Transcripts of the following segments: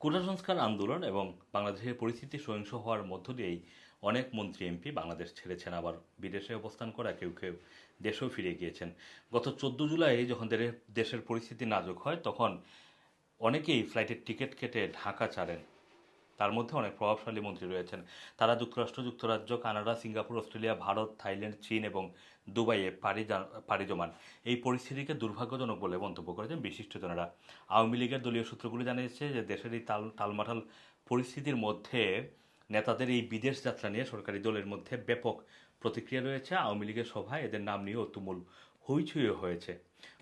কোটা সংস্কার আন্দোলন এবং বাংলাদেশের পরিস্থিতি সহিংস হওয়ার মধ্য দিয়েই অনেক মন্ত্রী এমপি বাংলাদেশ ছেড়েছেন, আবার বিদেশে অবস্থান করা কেউ কেউ দেশেও ফিরে গিয়েছেন। গত চোদ্দ জুলাই যখন দেশের পরিস্থিতি নাজুক হয়, তখন অনেকেই ফ্লাইটের টিকিট কেটে ঢাকা ছাড়েন। তার মধ্যে অনেক প্রভাবশালী মন্ত্রী রয়েছেন। তারা যুক্তরাষ্ট্র, যুক্তরাজ্য, Canada, Singapore, Australia, Bharat, Thailand, চীন এবং দুবাইয়ে পাড়ি পাড়ি জমান। এই পরিস্থিতিকে দুর্ভাগ্যজনক বলে মন্তব্য করেছেন বিশিষ্টজনেরা। আওয়ামী লীগের দলীয় সূত্রগুলি জানিয়েছে যে দেশের এই তাল টালমাটাল পরিস্থিতির মধ্যে নেতাদের এই বিদেশ যাত্রা নিয়ে সরকারি দলের মধ্যে ব্যাপক প্রতিক্রিয়া রয়েছে। আওয়ামী লীগের সভায় এদের নাম নিয়েও তুমুল হইচই হয়েছে।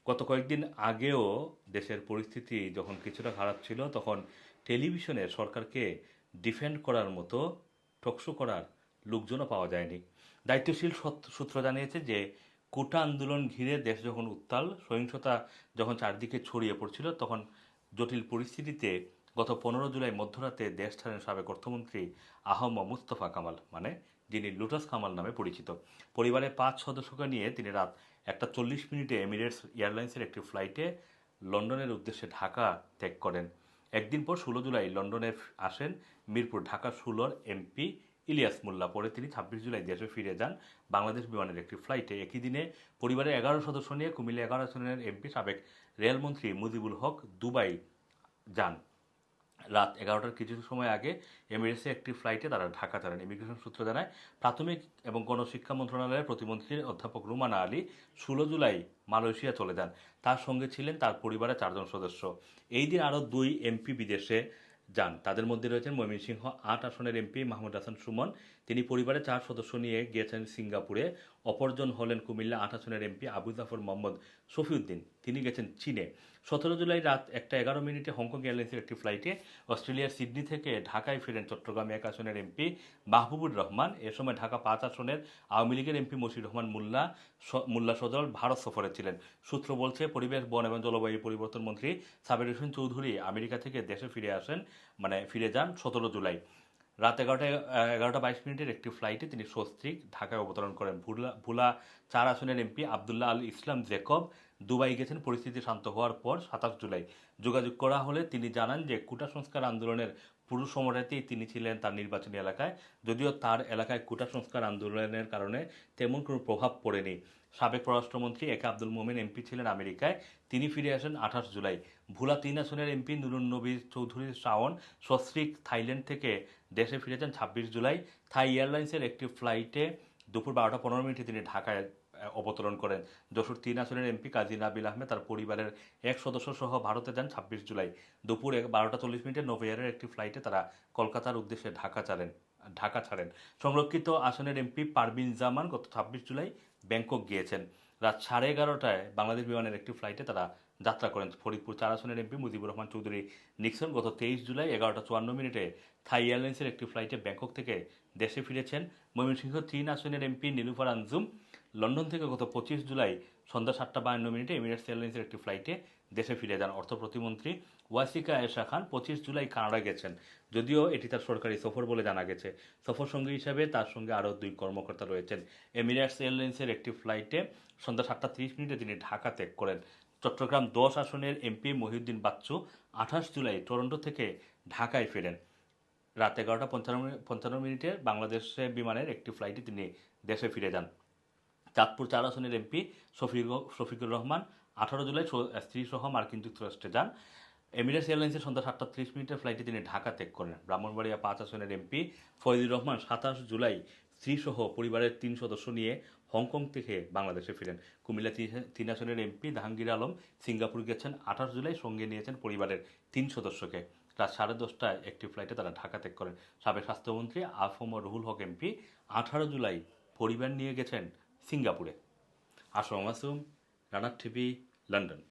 গত কয়েকদিন আগেও দেশের পরিস্থিতি যখন কিছুটা খারাপ ছিল, তখন টেলিভিশনে সরকারকে ডিফেন্ড করার মতো টকশো করার লোকজনও পাওয়া যায়নি। দায়িত্বশীল সত- সূত্র জানিয়েছে যে, কোটা আন্দোলন ঘিরে দেশ যখন উত্তাল, সহিংসতা যখন চারদিকে ছড়িয়ে পড়ছিল, তখন জটিল পরিস্থিতিতে গত পনেরো জুলাই মধ্যরাতে দেশ ছাড়েন সাবেক অর্থমন্ত্রী আহম মুস্তফা কামাল মানে যিনি লুটাস কামাল নামে পরিচিত। পরিবারের পাঁচ সদস্যকে নিয়ে তিনি রাত একটা চল্লিশ মিনিটে এমিরেটস এয়ারলাইন্সের একটি ফ্লাইটে লন্ডনের উদ্দেশ্যে ঢাকা ত্যাগ করেন। একদিন পর ষোলো জুলাই লন্ডনে আসেন মিরপুর ঢাকা ষোলোর এমপি ইলিয়াস মোল্লা। পরে তিনি ছাব্বিশ জুলাই দেশে ফিরে যান বাংলাদেশ বিমানের একটি ফ্লাইটে। একই দিনে পরিবারের এগারো সদস্য নিয়ে কুমিল্লা এগারো আসনের এমপি সাবেক রেলমন্ত্রী মুজিবুল হক দুবাই যান। রাত এগারোটার কিছু সময় আগে এমিরেটসে একটি ফ্লাইটে তারা ঢাকা ছাড়েন ইমিগ্রেশন সূত্র জানায়, প্রাথমিক এবং গণশিক্ষা মন্ত্রণালয়ের প্রতিমন্ত্রী অধ্যাপক রুমানা আলী ষোলো জুলাই মালয়েশিয়া চলে যান। তার সঙ্গে ছিলেন তার পরিবারের চারজন সদস্য। এই দিন আরও দুই এমপি বিদেশে যান। তাদের মধ্যে রয়েছেন ময়মনসিংহ আট আসনের এমপি মাহমুদ হাসান সুমন তিনি পরিবারের চার সদস্য নিয়ে গিয়েছেন সিঙ্গাপুরে। অপরজন হলেন কুমিল্লা আট আসনের এমপি আবু জাফর মোহাম্মদ শফিউদ্দিন। তিনি গেছেন চীনে। সতেরো জুলাই রাত একটা এগারো মিনিটে হংকং এয়ারলাইন্সের একটি ফ্লাইটে অস্ট্রেলিয়ার সিডনি থেকে ঢাকায় ফিরেন চট্টগ্রাম এক আসনের এমপি মাহবুবুর রহমান। এ সময় ঢাকা পাঁচ আসনের আওয়ামী লীগের এমপি মশির রহমান মোল্লা মোল্লা সজল ভারত সফরে ছিলেন। সূত্র বলছে, পরিবেশ, বন এবং জলবায়ু পরিবর্তন মন্ত্রী সাবের হোসেন চৌধুরী আমেরিকা থেকে দেশে ফিরে আসেন মানে ফিরে যান সতেরো জুলাই। রাত এগারোটা এগারোটা বাইশ মিনিটের একটি ফ্লাইটে তিনি সস্ত্রীক ঢাকায় অবতরণ করেন। ভুলা ভুলা চার আসনের এমপি আবদুল্লাহ আল ইসলাম জেকব দুবাই গেছেন, পরিস্থিতি শান্ত হওয়ার পর সাতাশ জুলাই। যোগাযোগ করা হলে তিনি জানান যে কুটা সংস্কার আন্দোলনের পুরো সময়টাতেই তিনি ছিলেন তার নির্বাচনী এলাকায়। যদিও তার এলাকায় কোটা সংস্কার আন্দোলনের কারণে তেমন কোনো প্রভাব পড়েনি। সাবেক পররাষ্ট্রমন্ত্রী একে আব্দুল মোমেন এমপি ছিলেন আমেরিকায়। তিনি ফিরে আসেন আঠাশ জুলাই। ভুলা তিন আসনের এমপি নুরুন নবী চৌধুরী শাওন সস্ত্রীক থাইল্যান্ড থেকে দেশে ফিরেছেন ছাব্বিশ জুলাই। থাই এয়ারলাইন্সের একটি ফ্লাইটে দুপুর বারোটা পনেরো মিনিটে তিনি ঢাকায় অবতরণ করেন। যশোর তিন আসনের এমপি কাজী নাবিল আহমেদ তার পরিবারের এক সদস্য সহ ভারতে যান ছাব্বিশ জুলাই। দুপুর বারোটা চল্লিশ মিনিটে নোভেয়ারের একটি ফ্লাইটে তারা কলকাতার উদ্দেশ্যে ঢাকা চালেন ঢাকা ছাড়েন। সংরক্ষিত আসনের এমপি পারবিন জামান গত ছাব্বিশ জুলাই ব্যাংকক গিয়েছেন। রাত সাড়ে এগারোটায় বাংলাদেশ বিমানের একটি ফ্লাইটে তারা যাত্রা করেন। ফরিদপুর চার আসনের এমপি মুজিবুর রহমান চৌধুরী। নিক্সন গত তেইশ জুলাই এগারোটা চুয়ান্ন মিনিটে থাই এয়ারলাইন্সের একটি ফ্লাইটে ব্যাংকক থেকে দেশে ফিরেছেন ময়মনসিংহ তিন আসনের এমপি নীলুফার আনজুম লন্ডন থেকে গত পঁচিশ জুলাই সন্ধ্যা সাতটা বায়ান্ন মিনিটে এমিরেটস এয়ারলাইন্সের একটি ফ্লাইটে দেশে ফিরে যান অর্থ প্রতিমন্ত্রী ওয়াসিকা এশা খান। পঁচিশ জুলাই কানাডা গেছেন। যদিও এটি তার সরকারি সফর বলে জানা গেছে। সফর সঙ্গী হিসাবে তার সঙ্গে আরও দুই কর্মকর্তা রয়েছেন। এমিরেটস এয়ারলাইন্সের একটি ফ্লাইটে সন্ধ্যা সাতটা তিরিশ মিনিটে তিনি ঢাকা ত্যাগ করেন। চট্টগ্রাম দশ আসনের এমপি মহিউদ্দিন বাচ্চু আঠাশ জুলাই টরন্টো থেকে ঢাকায় ফেরেন। রাত এগারোটা পঞ্চান্ন পঞ্চান্ন মিনিটে বাংলাদেশে বিমানের একটি ফ্লাইটে তিনি দেশে ফিরে যান। চাঁদপুর চার আসনের এমপি শফিক শফিকুর রহমান আঠারো জুলাই স্ত্রী সহ মার্কিন যুক্তরাষ্ট্রে যান। এমিরেটস এয়ারলাইন্সের সন্ধ্যা সাতটা ত্রিশ মিনিটের ফ্লাইটে তিনি ঢাকা ত্যাগ করেন। ব্রাহ্মণবাড়িয়া পাঁচ আসনের এমপি ফয়জুর রহমান সাতাশ জুলাই স্ত্রী সহ পরিবারের তিন সদস্য নিয়ে হংকং থেকে বাংলাদেশে ফিরেন। কুমিল্লা তিন- আসনের এমপি জাহাঙ্গীর আলম সিঙ্গাপুর গেছেন আঠাশ জুলাই, সঙ্গে নিয়েছেন পরিবারের তিন সদস্যকে। রাত সাড়ে দশটায় একটি ফ্লাইটে তারা ঢাকা ত্যাগ করেন। সাবেক স্বাস্থ্যমন্ত্রী আফম রুহুল হক এমপি আঠারো জুলাই পরিবার নিয়ে গেছেন সিঙ্গাপুরে। আসম আসুম রানার টিভি, লন্ডন।